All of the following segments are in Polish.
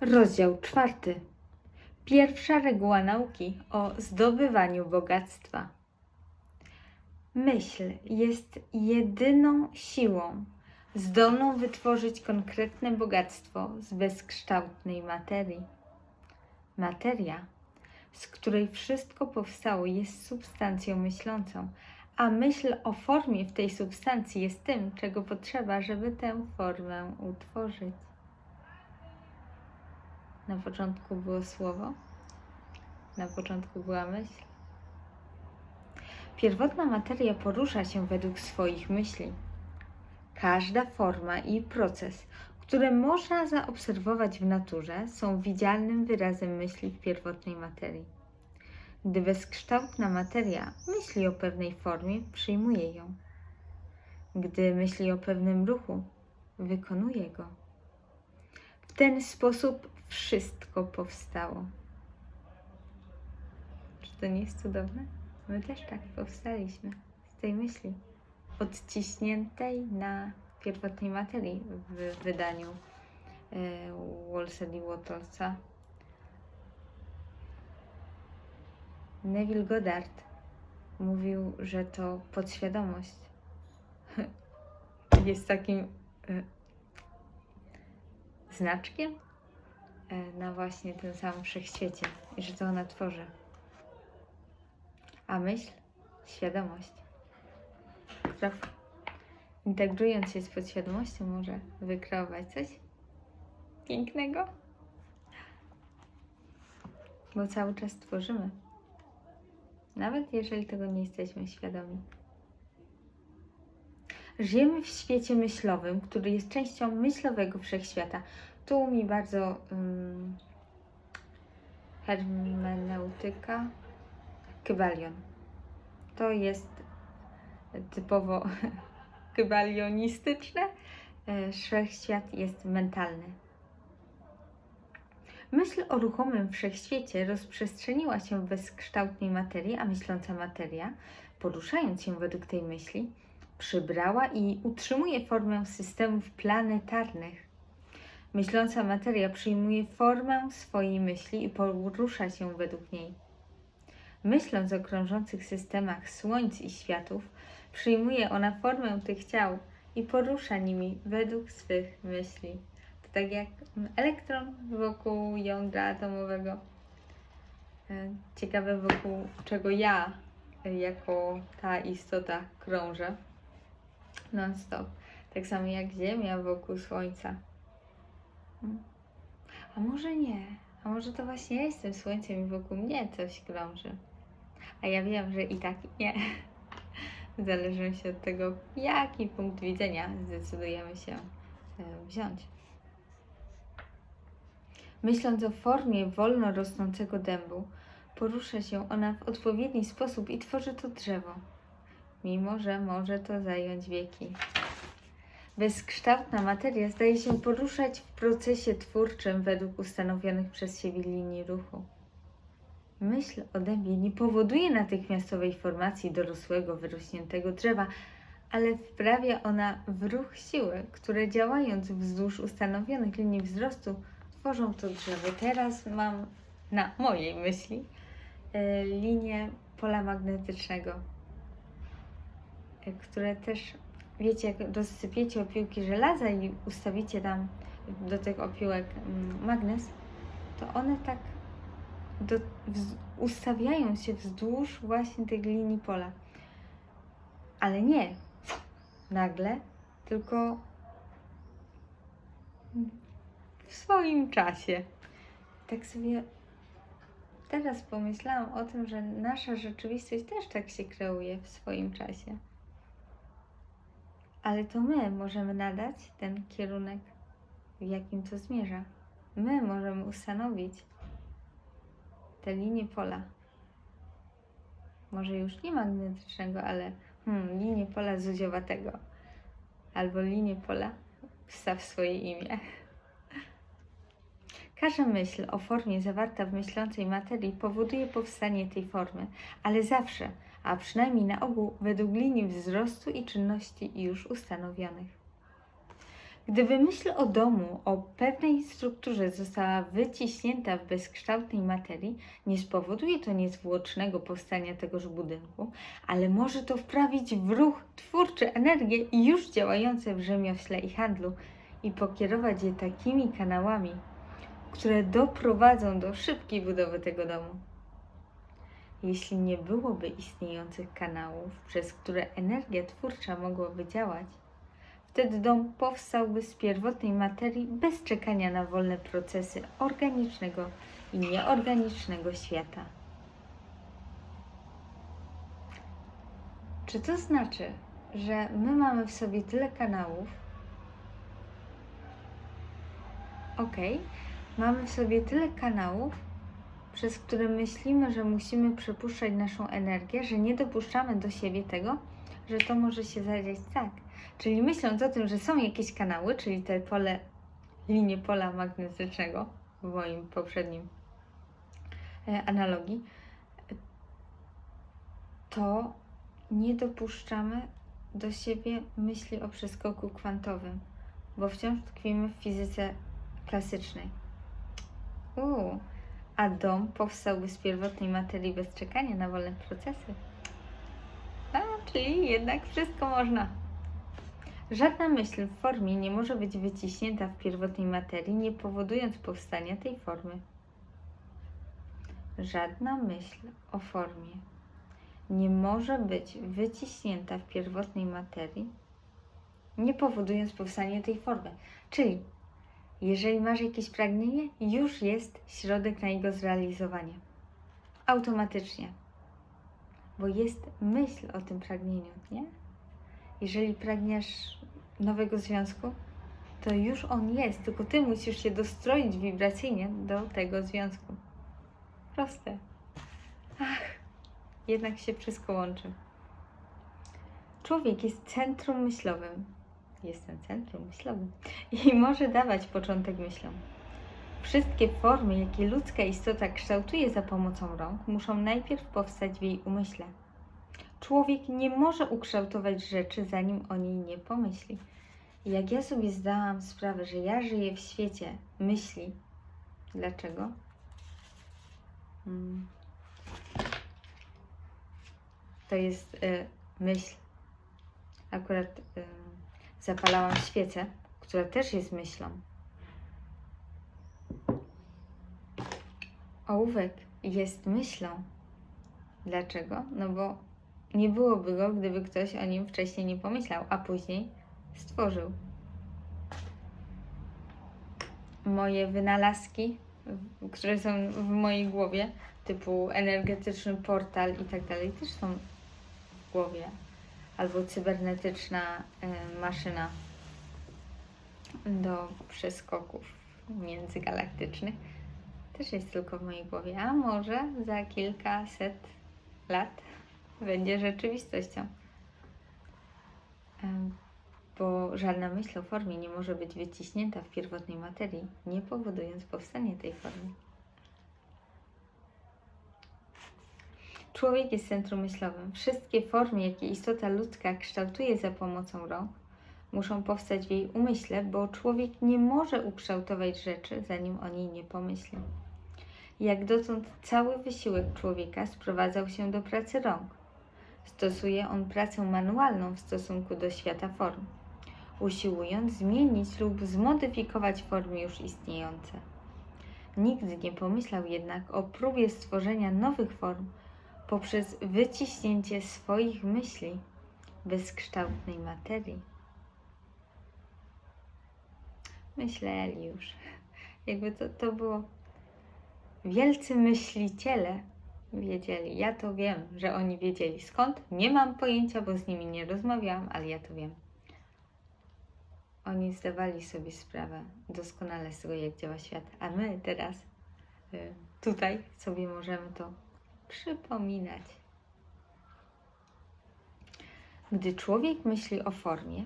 Rozdział czwarty. Pierwsza reguła nauki o zdobywaniu bogactwa. Myśl jest jedyną siłą zdolną wytworzyć konkretne bogactwo z bezkształtnej materii. Materia, z której wszystko powstało, jest substancją myślącą, a myśl o formie w tej substancji jest tym, czego potrzeba, żeby tę formę utworzyć. Na początku było słowo, na początku była myśl. Pierwotna materia porusza się według swoich myśli. Każda forma i proces, które można zaobserwować w naturze, są widzialnym wyrazem myśli w pierwotnej materii. Gdy bezkształtna materia myśli o pewnej formie, przyjmuje ją. Gdy myśli o pewnym ruchu, wykonuje go. W ten sposób wszystko powstało. Czy to nie jest cudowne? My też tak powstaliśmy z tej myśli, odciśniętej na pierwotnej materii w wydaniu e, Wolsey i Wattlesa. Neville Goddard mówił, że to podświadomość jest takim e, znaczkiem na właśnie tym samym wszechświecie i że to ona tworzy. A myśl, świadomość, która integrując się z podświadomością może wykreować coś pięknego, bo cały czas tworzymy, nawet jeżeli tego nie jesteśmy świadomi. Żyjemy w świecie myślowym, który jest częścią myślowego wszechświata. Tu mi bardzo um, hermeneutyka, kybalion. To jest typowo kybalionistyczne. E, Wszechświat jest mentalny. Myśl o ruchomym wszechświecie rozprzestrzeniła się w bezkształtnej materii, a myśląca materia, poruszając się według tej myśli, przybrała i utrzymuje formę systemów planetarnych. Myśląca materia przyjmuje formę swojej myśli i porusza się według niej. Myśląc o krążących systemach słońc i światów, przyjmuje ona formę tych ciał i porusza nimi według swych myśli. To tak jak elektron wokół jądra atomowego. E, Ciekawe wokół czego ja, e, jako ta istota, krążę non-stop. Tak samo jak Ziemia wokół Słońca. A może nie? A może to właśnie ja jestem Słońcem i wokół mnie coś krąży? A ja wiem, że i tak nie. W zależności od tego, jaki punkt widzenia zdecydujemy się e, wziąć. Myśląc o formie wolno rosnącego dębu, porusza się ona w odpowiedni sposób i tworzy to drzewo, mimo że może to zająć wieki. Bezkształtna materia zdaje się poruszać w procesie twórczym według ustanowionych przez siebie linii ruchu. Myśl o dębie nie powoduje natychmiastowej formacji dorosłego, wyrośniętego drzewa, ale wprawia ona w ruch siły, które działając wzdłuż ustanowionych linii wzrostu, tworzą to drzewo. Teraz mam na mojej myśli e, linię pola magnetycznego, e, które też, wiecie, jak rozsypiecie opiłki żelaza i ustawicie tam do tych opiłek mm, magnes, to one tak do, ustawiają się wzdłuż właśnie tych linii pola. Ale nie nagle, tylko w swoim czasie. Tak sobie teraz pomyślałam o tym, że nasza rzeczywistość też tak się kreuje w swoim czasie. Ale to my możemy nadać ten kierunek, w jakim to zmierza. My możemy ustanowić te linie pola. Może już nie magnetycznego, ale hmm, linię pola zuziowatego. Albo linię pola wstaw swoje imię. Każda myśl o formie zawarta w myślącej materii powoduje powstanie tej formy, ale zawsze, a przynajmniej na ogół według linii wzrostu i czynności już ustanowionych. Gdyby myśl o domu, o pewnej strukturze została wyciśnięta w bezkształtnej materii, nie spowoduje to niezwłocznego powstania tegoż budynku, ale może to wprawić w ruch twórczy energię już działające w rzemiośle i handlu i pokierować je takimi kanałami, które doprowadzą do szybkiej budowy tego domu. Jeśli nie byłoby istniejących kanałów, przez które energia twórcza mogłaby działać, wtedy dom powstałby z pierwotnej materii bez czekania na wolne procesy organicznego i nieorganicznego świata. Czy to znaczy, że my mamy w sobie tyle kanałów? Ok, mamy w sobie tyle kanałów, przez które myślimy, że musimy przepuszczać naszą energię, że nie dopuszczamy do siebie tego, że to może się zadziać tak. Czyli myśląc o tym, że są jakieś kanały, czyli te pole, linie pola magnetycznego w moim poprzednim e, analogii, to nie dopuszczamy do siebie myśli o przeskoku kwantowym, bo wciąż tkwimy w fizyce klasycznej. Uuu, a dom powstałby z pierwotnej materii bez czekania na wolne procesy. A, czyli jednak wszystko można. Żadna myśl w formie nie może być wyciśnięta w pierwotnej materii, nie powodując powstania tej formy. Żadna myśl o formie nie może być wyciśnięta w pierwotnej materii, nie powodując powstania tej formy. Czyli, jeżeli masz jakieś pragnienie, już jest środek na jego zrealizowanie. Automatycznie. Bo jest myśl o tym pragnieniu, nie? Jeżeli pragniesz nowego związku, to już on jest, tylko ty musisz się dostroić wibracyjnie do tego związku. Proste. Ach, jednak się wszystko łączy. Człowiek jest centrum myślowym. Jestem centrum myślowym i może dawać początek myślom. Wszystkie formy, jakie ludzka istota kształtuje za pomocą rąk, muszą najpierw powstać w jej umyśle. Człowiek nie może ukształtować rzeczy, zanim o niej nie pomyśli. Jak ja sobie zdałam sprawę, że ja żyję w świecie myśli, dlaczego? Hmm. To jest y, myśl. Akurat y, zapalałam świecę, która też jest myślą. Ołówek jest myślą. Dlaczego? No bo nie byłoby go, gdyby ktoś o nim wcześniej nie pomyślał, a później stworzył. Moje wynalazki, które są w mojej głowie, typu energetyczny portal i tak dalej, też są w głowie. Albo cybernetyczna y, maszyna do przeskoków międzygalaktycznych też jest tylko w mojej głowie, a może za kilkaset lat będzie rzeczywistością. Bo żadna myśl o formie nie może być wyciśnięta w pierwotnej materii, nie powodując powstania tej formy. Człowiek jest centrum myślowym. Wszystkie formy, jakie istota ludzka kształtuje za pomocą rąk, muszą powstać w jej umyśle, bo człowiek nie może ukształtować rzeczy, zanim o niej nie pomyśli. Jak dotąd cały wysiłek człowieka sprowadzał się do pracy rąk. Stosuje on pracę manualną w stosunku do świata form, usiłując zmienić lub zmodyfikować formy już istniejące. Nigdy nie pomyślał jednak o próbie stworzenia nowych form poprzez wyciśnięcie swoich myśli bezkształtnej materii. Myśleli już. Jakby to, to było wielcy myśliciele wiedzieli. Ja to wiem, że oni wiedzieli. Skąd? Nie mam pojęcia, bo z nimi nie rozmawiałam, ale ja to wiem. Oni zdawali sobie sprawę doskonale z tego, jak działa świat, a my teraz y, tutaj sobie możemy to przypominać. Gdy człowiek myśli o formie,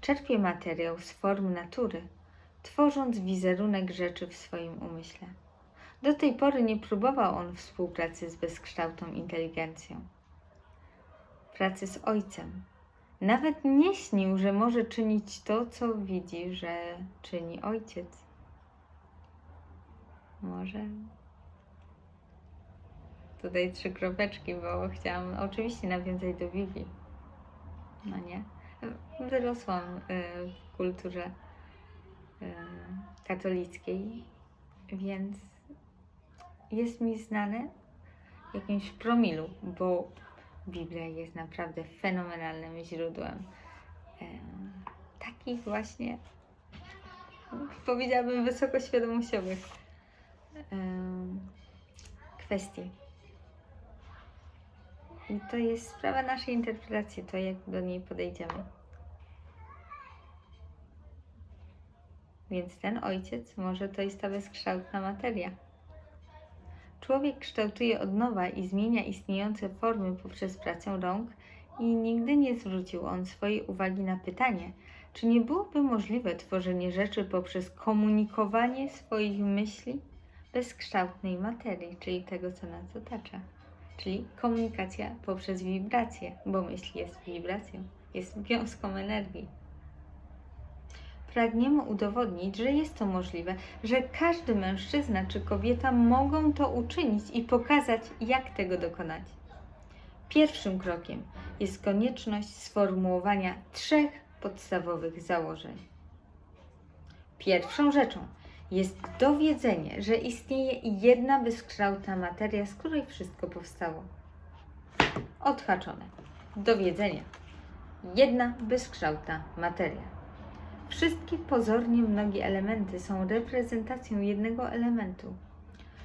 czerpie materiał z form natury, tworząc wizerunek rzeczy w swoim umyśle. Do tej pory nie próbował on współpracy z bezkształtną inteligencją. Pracy z ojcem, Nawet nie śnił, że może czynić to, co widzi, że czyni ojciec. Może. Tutaj trzy kropeczki, bo chciałam oczywiście nawiązać do Biblii. No nie. Wyrosłam y, w kulturze y, katolickiej, więc jest mi znane w jakimś promilu, bo Biblia jest naprawdę fenomenalnym źródłem e, takich właśnie, powiedziałabym, wysokoświadomościowych kwestii. I to jest sprawa naszej interpretacji, to jak do niej podejdziemy. Więc ten ojciec może to jest ta bezkształtna materia. Człowiek kształtuje od nowa i zmienia istniejące formy poprzez pracę rąk i nigdy nie zwrócił on swojej uwagi na pytanie, czy nie byłoby możliwe tworzenie rzeczy poprzez komunikowanie swoich myśli bezkształtnej materii, czyli tego, co nas otacza. Czyli komunikacja poprzez wibrację, bo myśl jest wibracją, jest wiązką energii. Pragniemy udowodnić, że jest to możliwe, że każdy mężczyzna czy kobieta mogą to uczynić i pokazać, jak tego dokonać. Pierwszym krokiem jest konieczność sformułowania trzech podstawowych założeń. Pierwszą rzeczą jest dowiedzenie, że istnieje jedna bezkształtna materia, z której wszystko powstało. Odhaczone. Dowiedzenie. Jedna bezkształtna materia. Wszystkie pozornie mnogie elementy są reprezentacją jednego elementu.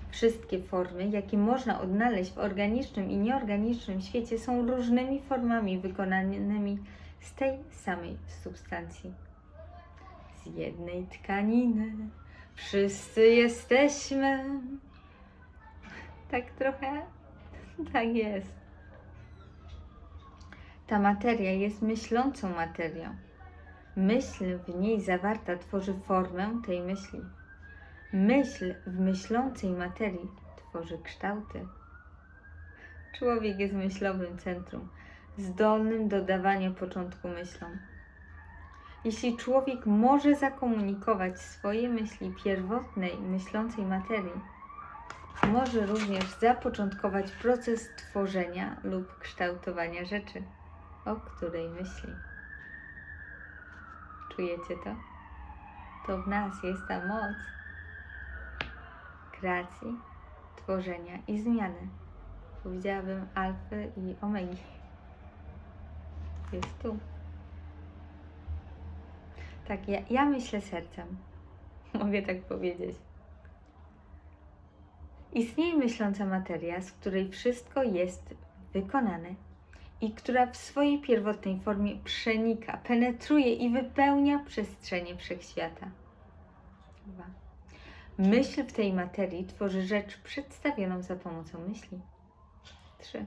Wszystkie formy, jakie można odnaleźć w organicznym i nieorganicznym świecie, są różnymi formami wykonanymi z tej samej substancji. Z jednej tkaniny wszyscy jesteśmy. Tak trochę, tak jest. Ta materia jest myślącą materią. Myśl w niej zawarta tworzy formę tej myśli. Myśl w myślącej materii tworzy kształty. Człowiek jest myślowym centrum, zdolnym do dawania początku myślom. Jeśli człowiek może zakomunikować swoje myśli pierwotnej, myślącej materii, może również zapoczątkować proces tworzenia lub kształtowania rzeczy, o której myśli. Czujecie to? To w nas jest ta moc kreacji, tworzenia i zmiany. Powiedziałabym alfy i omegi. Jest tu. Tak, ja, ja myślę sercem. Mogę tak powiedzieć. Istnieje myśląca materia, z której wszystko jest wykonane i która w swojej pierwotnej formie przenika, penetruje i wypełnia przestrzenie wszechświata. Dwa. Myśl w tej materii tworzy rzecz przedstawioną za pomocą myśli. 3.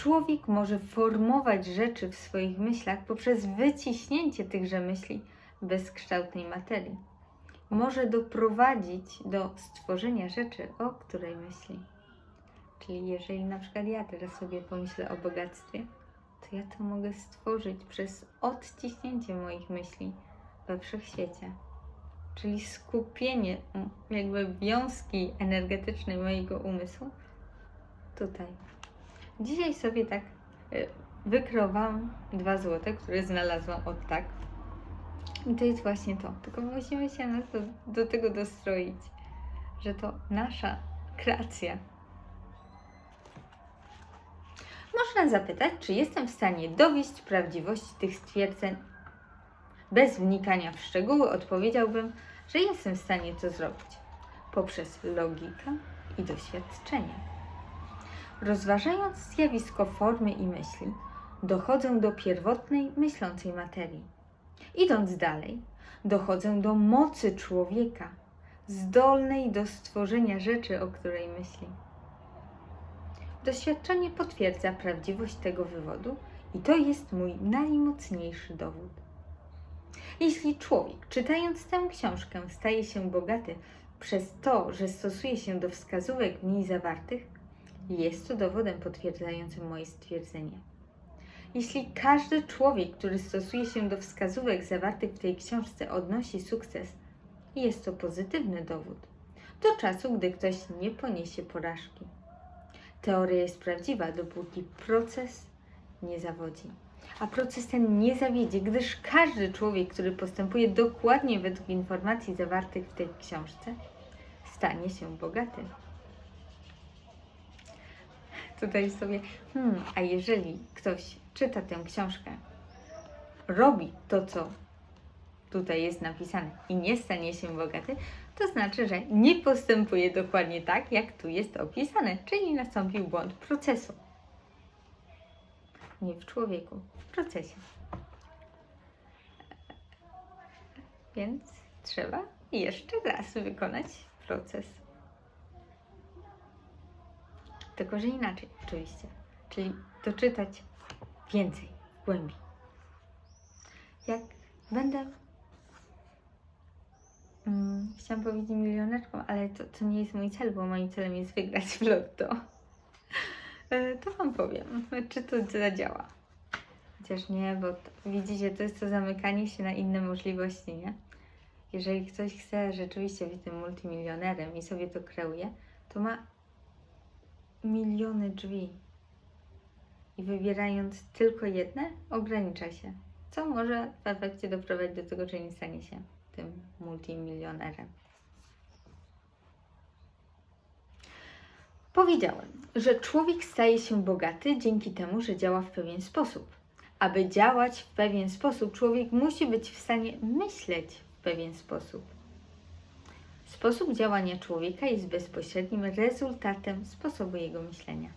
Człowiek może formować rzeczy w swoich myślach poprzez wyciśnięcie tychże myśli bezkształtnej materii. Może doprowadzić do stworzenia rzeczy, o której myśli. Czyli jeżeli na przykład ja teraz sobie pomyślę o bogactwie, to ja to mogę stworzyć przez odciśnięcie moich myśli we wszechświecie. Czyli skupienie jakby wiązki energetycznej mojego umysłu tutaj. Dzisiaj sobie tak y, wykrowałam dwa złote, które znalazłam od tak. I to jest właśnie to. Tylko musimy się na to, do tego dostroić, że to nasza kreacja, można zapytać, czy jestem w stanie dowieść prawdziwości tych stwierdzeń. Bez wnikania w szczegóły odpowiedziałbym, że jestem w stanie to zrobić poprzez logikę i doświadczenie. Rozważając zjawisko formy i myśli, dochodzę do pierwotnej myślącej materii. Idąc dalej, dochodzę do mocy człowieka, zdolnej do stworzenia rzeczy, o której myśli. Doświadczenie potwierdza prawdziwość tego wywodu i to jest mój najmocniejszy dowód. Jeśli człowiek, czytając tę książkę, staje się bogaty przez to, że stosuje się do wskazówek w niej zawartych, jest to dowodem potwierdzającym moje stwierdzenie. Jeśli każdy człowiek, który stosuje się do wskazówek zawartych w tej książce, odnosi sukces, jest to pozytywny dowód, do czasu, gdy ktoś nie poniesie porażki. Teoria jest prawdziwa, dopóki proces nie zawodzi. A proces ten nie zawiedzie, gdyż każdy człowiek, który postępuje dokładnie według informacji zawartych w tej książce, stanie się bogaty. Tutaj sobie, hmm, a jeżeli ktoś czyta tę książkę, robi to, co tutaj jest napisane i nie stanie się bogaty, to znaczy, że nie postępuje dokładnie tak, jak tu jest opisane, czyli nastąpił błąd procesu. Nie w człowieku, w procesie. Więc trzeba jeszcze raz wykonać proces. Tylko, że inaczej, oczywiście. Czyli doczytać więcej, głębiej. Jak będę Mm, chciałam powiedzieć milionerką, ale to, to nie jest mój cel, bo moim celem jest wygrać w lotto. E, to Wam powiem, czy to zadziała. Chociaż nie, bo to, widzicie, to jest to zamykanie się na inne możliwości, nie? Jeżeli ktoś chce rzeczywiście być tym multimilionerem i sobie to kreuje, to ma miliony drzwi. I wybierając tylko jedne, ogranicza się. Co może w efekcie doprowadzić do tego, że nie stanie się tym multimilionerem. Powiedziałem, że człowiek staje się bogaty dzięki temu, że działa w pewien sposób. Aby działać w pewien sposób, człowiek musi być w stanie myśleć w pewien sposób. Sposób działania człowieka jest bezpośrednim rezultatem sposobu jego myślenia.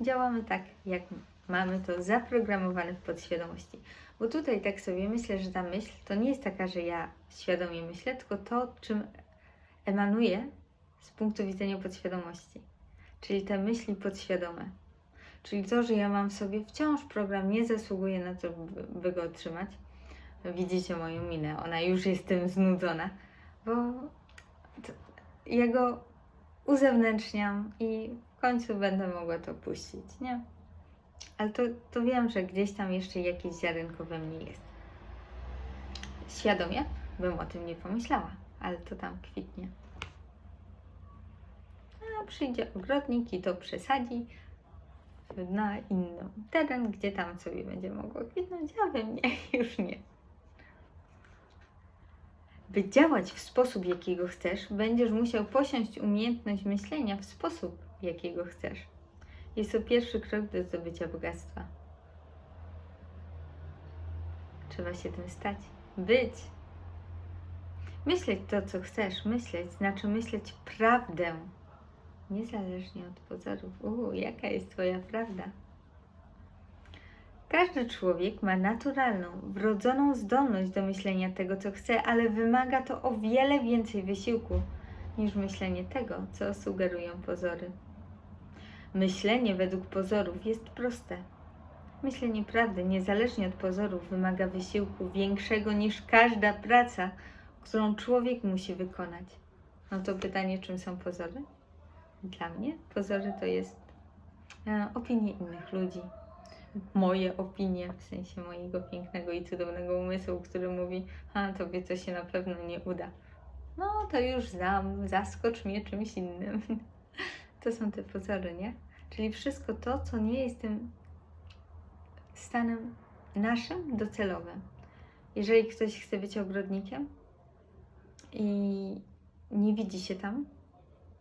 Działamy tak, jak mamy to zaprogramowane w podświadomości. Bo tutaj tak sobie myślę, że ta myśl to nie jest taka, że ja świadomie myślę, tylko to, czym emanuje z punktu widzenia podświadomości. Czyli te myśli podświadome. Czyli to, że ja mam w sobie wciąż program, nie zasługuje na to, by go otrzymać. Widzicie moją minę, ona już jest tym znudzona, bo ja go uzewnętrzniam i w końcu będę mogła to puścić, nie? Ale to, to wiem, że gdzieś tam jeszcze jakieś ziarenko we mnie jest. Świadomie bym o tym nie pomyślała, ale to tam kwitnie. A przyjdzie ogrodnik i to przesadzi na inną teren, gdzie tam sobie będzie mogło kwitnąć, a we mnie już nie. By działać w sposób, jakiego chcesz, będziesz musiał posiąść umiejętność myślenia w sposób, jakiego chcesz. Jest to pierwszy krok do zdobycia bogactwa. Trzeba się tym stać. Być. Myśleć to, co chcesz myśleć, znaczy myśleć prawdę. Niezależnie od pozorów. Uuu, jaka jest Twoja prawda? Każdy człowiek ma naturalną, wrodzoną zdolność do myślenia tego, co chce, ale wymaga to o wiele więcej wysiłku niż myślenie tego, co sugerują pozory. Myślenie według pozorów jest proste. Myślenie prawdy, niezależnie od pozorów, wymaga wysiłku większego niż każda praca, którą człowiek musi wykonać. No to pytanie, czym są pozory? Dla mnie pozory to jest e, opinie innych ludzi. Moje opinie, w sensie mojego pięknego i cudownego umysłu, który mówi, a tobie to się na pewno nie uda. No to już znam, zaskocz mnie czymś innym. To są te pozory, nie? Czyli wszystko to, co nie jest tym stanem naszym docelowym. Jeżeli ktoś chce być ogrodnikiem i nie widzi się tam,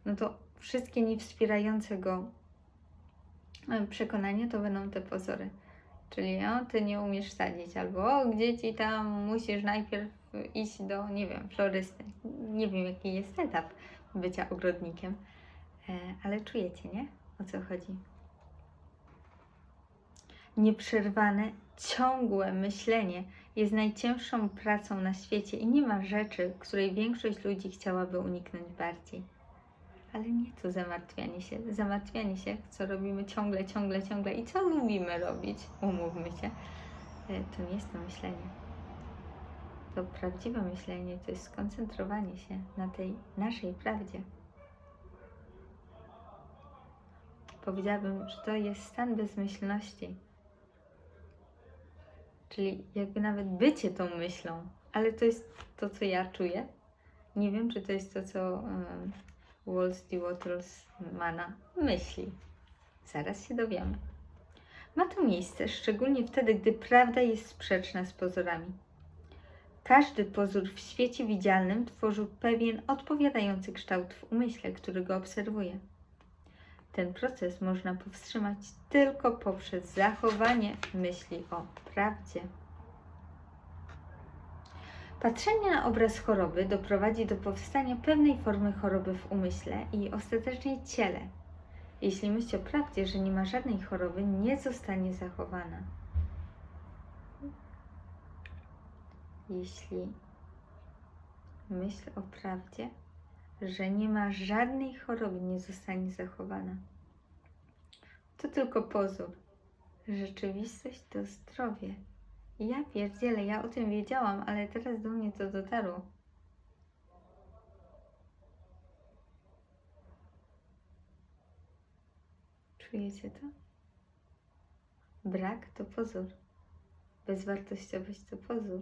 no to wszystkie niewspierające go e, przekonania to będą te pozory. Czyli o, ty nie umiesz sadzić, albo o, gdzie ci tam musisz najpierw iść do, nie wiem, florysty. Nie wiem, jaki jest etap bycia ogrodnikiem, e, ale czujecie, nie? O co chodzi? Nieprzerwane, ciągłe myślenie jest najcięższą pracą na świecie i nie ma rzeczy, której większość ludzi chciałaby uniknąć bardziej. Ale nie to zamartwianie się. Zamartwianie się, co robimy ciągle, ciągle, ciągle i co lubimy robić, umówmy się, e, to nie jest to myślenie. To prawdziwe myślenie to jest skoncentrowanie się na tej naszej prawdzie. Powiedziałabym, że to jest stan bezmyślności, Czyli jakby nawet bycie tą myślą, ale to jest to, co ja czuję. Nie wiem, czy to jest to, co um, Waltz D. Watersmana myśli. Zaraz się dowiemy. Ma to miejsce szczególnie wtedy, gdy prawda jest sprzeczna z pozorami. Każdy pozór w świecie widzialnym tworzył pewien odpowiadający kształt w umyśle, który go obserwuje. Ten proces można powstrzymać tylko poprzez zachowanie myśli o prawdzie. Patrzenie na obraz choroby doprowadzi do powstania pewnej formy choroby w umyśle i ostatecznie ciele. Jeśli myśl o prawdzie, że nie ma żadnej choroby, nie zostanie zachowana. Jeśli myśl o prawdzie, że nie ma żadnej choroby, nie zostanie zachowana. To tylko pozór. Rzeczywistość to zdrowie. Ja pierdzielę, ja o tym wiedziałam, ale teraz do mnie to dotarło. Czujecie to? Brak to pozór. Bezwartościowość to pozór.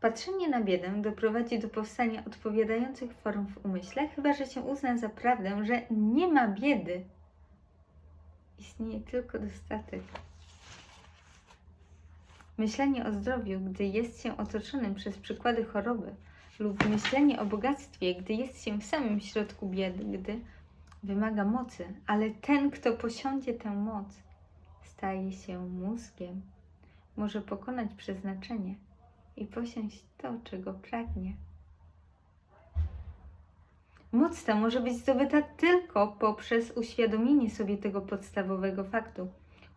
Patrzenie na biedę doprowadzi do powstania odpowiadających form w umyśle, chyba że się uzna za prawdę, że nie ma biedy. Istnieje tylko dostatek. Myślenie o zdrowiu, gdy jest się otoczonym przez przykłady choroby, lub myślenie o bogactwie, gdy jest się w samym środku biedy, gdy wymaga mocy, ale ten, kto posiądzie tę moc, staje się mózgiem, może pokonać przeznaczenie i posiąść to, czego pragnie. Moc ta może być zdobyta tylko poprzez uświadomienie sobie tego podstawowego faktu,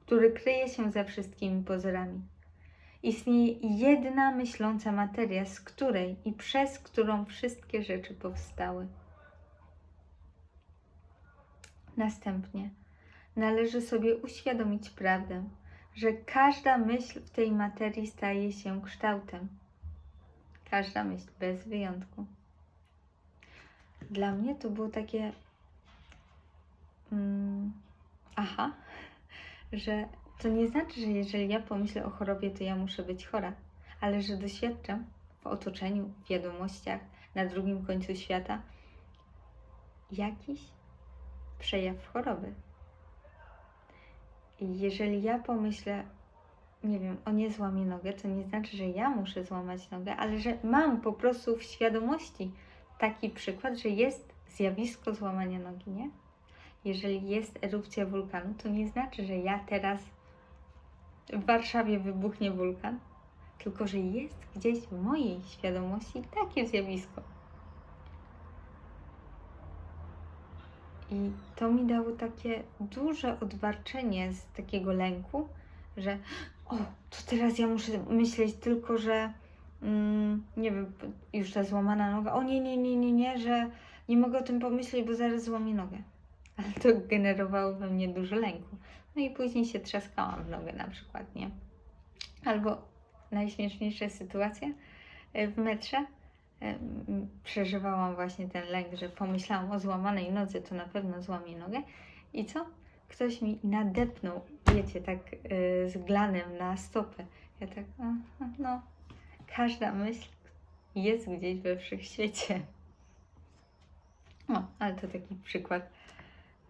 który kryje się za wszystkimi pozorami. Istnieje jedna myśląca materia, z której i przez którą wszystkie rzeczy powstały. Następnie należy sobie uświadomić prawdę, że każda myśl w tej materii staje się kształtem. Każda myśl, bez wyjątku. Dla mnie to było takie. Mm, aha, że to nie znaczy, że jeżeli ja pomyślę o chorobie, to ja muszę być chora, ale że doświadczam w otoczeniu, w wiadomościach, na drugim końcu świata jakiś przejaw choroby. I jeżeli ja pomyślę, nie wiem, o nie złamie nogę, to nie znaczy, że ja muszę złamać nogę, ale że mam po prostu w świadomości taki przykład, że jest zjawisko złamania nogi, nie? Jeżeli jest erupcja wulkanu, to nie znaczy, że ja teraz w Warszawie wybuchnie wulkan, tylko że jest gdzieś w mojej świadomości takie zjawisko. I to mi dało takie duże odbarczenie z takiego lęku, że o, to teraz ja muszę myśleć tylko, że mm, nie wiem, już ta złamana noga, o nie, nie, nie, nie, nie, że nie mogę o tym pomyśleć, bo zaraz złamię nogę. Ale to generowało we mnie dużo lęku. No i później się trzaskałam w nogę na przykład, nie? Albo najśmieszniejsza sytuacja e, w metrze. e, Przeżywałam właśnie ten lęk, że pomyślałam o złamanej nodze, to na pewno złamię nogę. I co? Ktoś mi nadepnął, wiecie, tak e, z glanem na stopę. Ja tak, no, każda myśl jest gdzieś we wszechświecie. O, ale to taki przykład.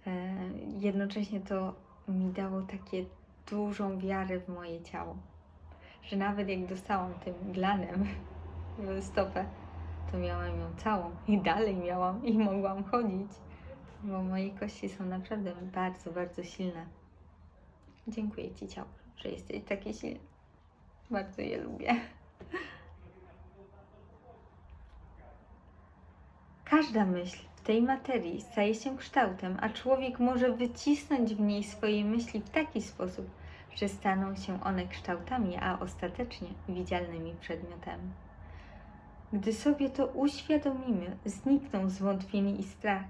E, jednocześnie to mi dało takie dużą wiarę w moje ciało, że nawet jak dostałam tym glanem w stopę, to miałam ją całą i dalej miałam i mogłam chodzić, bo moje kości są naprawdę bardzo, bardzo silne. Dziękuję Ci ciało, że jesteś taki silny. Bardzo je lubię. Każda myśl w tej materii staje się kształtem, a człowiek może wycisnąć w niej swoje myśli w taki sposób, że staną się one kształtami, a ostatecznie widzialnymi przedmiotami. Gdy sobie to uświadomimy, znikną zwątpienie i strach,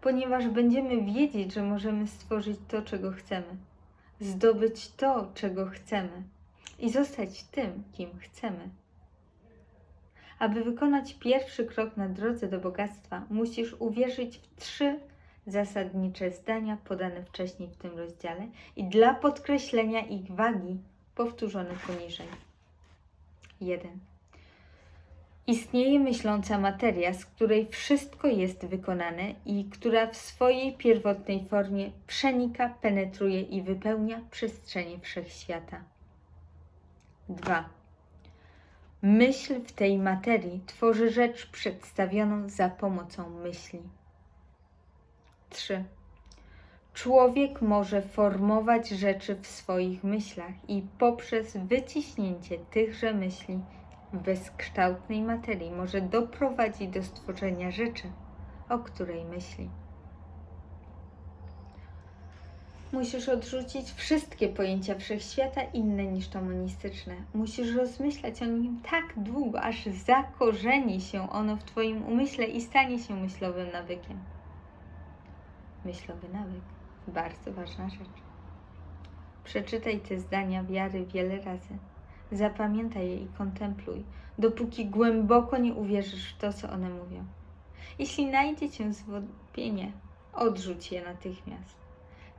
ponieważ będziemy wiedzieć, że możemy stworzyć to, czego chcemy, zdobyć to, czego chcemy i zostać tym, kim chcemy. Aby wykonać pierwszy krok na drodze do bogactwa, musisz uwierzyć w trzy zasadnicze zdania podane wcześniej w tym rozdziale i dla podkreślenia ich wagi powtórzone poniżej. 1. Istnieje myśląca materia, z której wszystko jest wykonane i która w swojej pierwotnej formie przenika, penetruje i wypełnia przestrzenie wszechświata. 2. Myśl w tej materii tworzy rzecz przedstawioną za pomocą myśli. 3. Człowiek może formować rzeczy w swoich myślach i poprzez wyciśnięcie tychże myśli w bezkształtnej materii może doprowadzić do stworzenia rzeczy, o której myśli. Musisz odrzucić wszystkie pojęcia wszechświata inne niż to monistyczne. Musisz rozmyślać o nim tak długo, aż zakorzeni się ono w Twoim umyśle i stanie się myślowym nawykiem. Myślowy nawyk bardzo ważna rzecz. Przeczytaj te zdania wiary wiele razy. Zapamiętaj je i kontempluj, dopóki głęboko nie uwierzysz w to, co one mówią. Jeśli najdzie cię zwątpienie, odrzuć je natychmiast.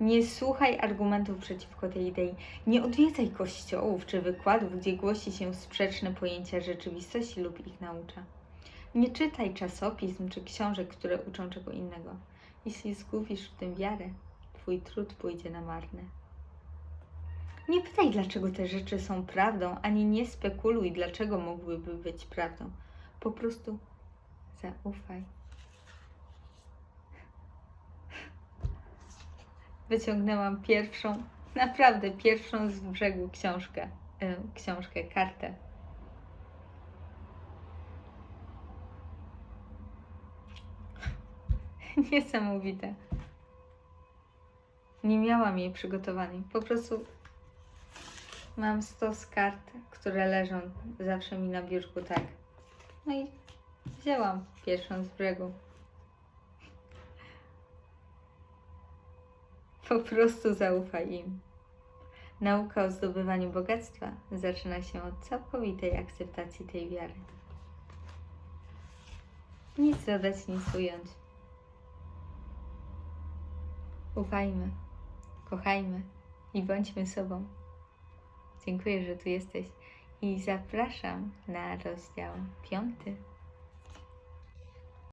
Nie słuchaj argumentów przeciwko tej idei. Nie odwiedzaj kościołów czy wykładów, gdzie głosi się sprzeczne pojęcia rzeczywistości lub ich naucza. Nie czytaj czasopism czy książek, które uczą czego innego. Jeśli zgubisz w tym wiarę, Twój trud pójdzie na marne. Nie pytaj, dlaczego te rzeczy są prawdą, ani nie spekuluj, dlaczego mogłyby być prawdą. Po prostu zaufaj. Wyciągnęłam pierwszą, naprawdę pierwszą z brzegu książkę, y, książkę, kartę. Niesamowite. Nie miałam jej przygotowanej. Po prostu mam stos kart, które leżą zawsze mi na biurku, tak. No i wzięłam pierwszą z brzegu. Po prostu zaufaj im. Nauka o zdobywaniu bogactwa zaczyna się od całkowitej akceptacji tej wiary. Nic dodać, nic ująć. Ufajmy, kochajmy i bądźmy sobą. Dziękuję, że tu jesteś i zapraszam na rozdział piąty.